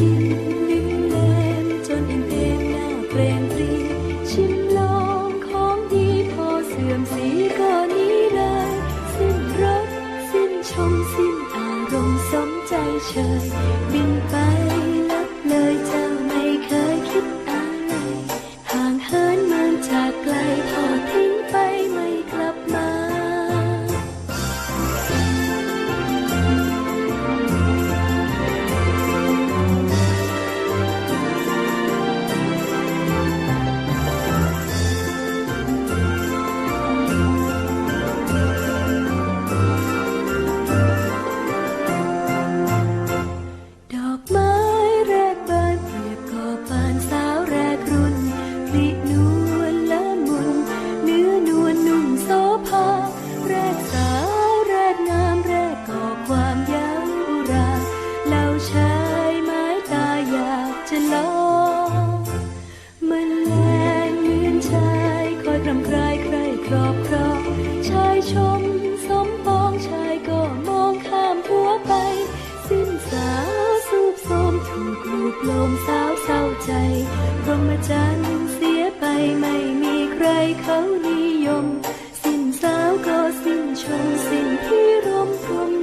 ชิมลิ้มมจนอิ่เอมหน้าเกรงปรีชิมลองของดีพอเสื่อมสีก็นี้เลสิ้นรัสิ้นชมสิ้นอารมณ์สมใจเชย เขานิยม สิ้นสาวก็สิ้นชม สิ้นที่ร่มรม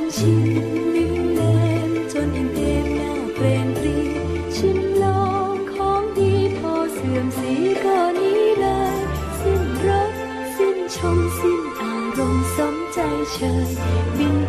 ของลิ้มเนมจนอิ่เอมหาเปรนปรีชิมลองของดีพอเสื่อมสีก็นี้เลย สิ้นรัสิ้นชมสิ้นอารมณ์สมใจเชยบิน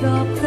drop